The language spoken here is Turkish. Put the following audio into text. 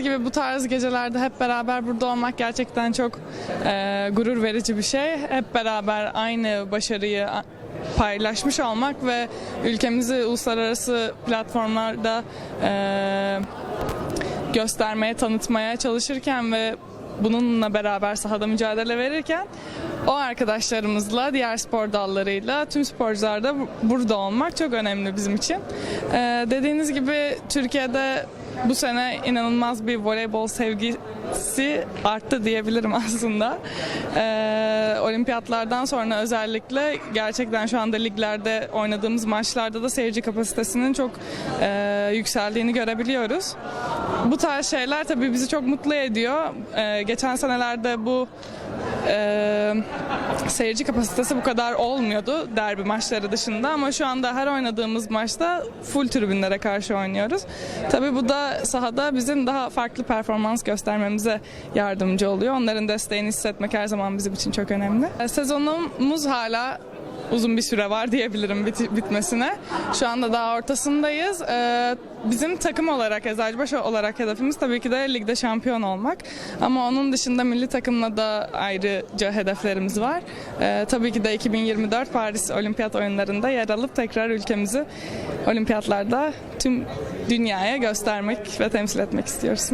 gibi bu tarz gecelerde hep beraber burada olmak gerçekten çok e, gurur verici bir şey. Hep beraber aynı başarıyı paylaşmış olmak ve ülkemizi uluslararası platformlarda e, göstermeye, tanıtmaya çalışırken ve bununla beraber sahada mücadele verirken o arkadaşlarımızla, diğer spor dallarıyla, tüm sporcular da bu- burada olmak çok önemli bizim için. Ee, dediğiniz gibi Türkiye'de bu sene inanılmaz bir voleybol sevgisi arttı diyebilirim aslında. Ee, olimpiyatlardan sonra özellikle gerçekten şu anda liglerde oynadığımız maçlarda da seyirci kapasitesinin çok e, yükseldiğini görebiliyoruz. Bu tarz şeyler tabii bizi çok mutlu ediyor. Ee, geçen senelerde bu e, seyirci kapasitesi bu kadar olmuyordu derbi maçları dışında ama şu anda her oynadığımız maçta full tribünlere karşı oynuyoruz. Tabii bu da sahada bizim daha farklı performans göstermemize yardımcı oluyor. Onların desteğini hissetmek her zaman bizim için çok önemli. E, Sezonumuz hala uzun bir süre var diyebilirim bit- bitmesine. Şu anda daha ortasındayız. Ee, bizim takım olarak, Eczacıbaşı olarak hedefimiz tabii ki de ligde şampiyon olmak. Ama onun dışında milli takımla da ayrıca hedeflerimiz var. Ee, tabii ki de 2024 Paris Olimpiyat oyunlarında yer alıp tekrar ülkemizi olimpiyatlarda tüm dünyaya göstermek ve temsil etmek istiyoruz.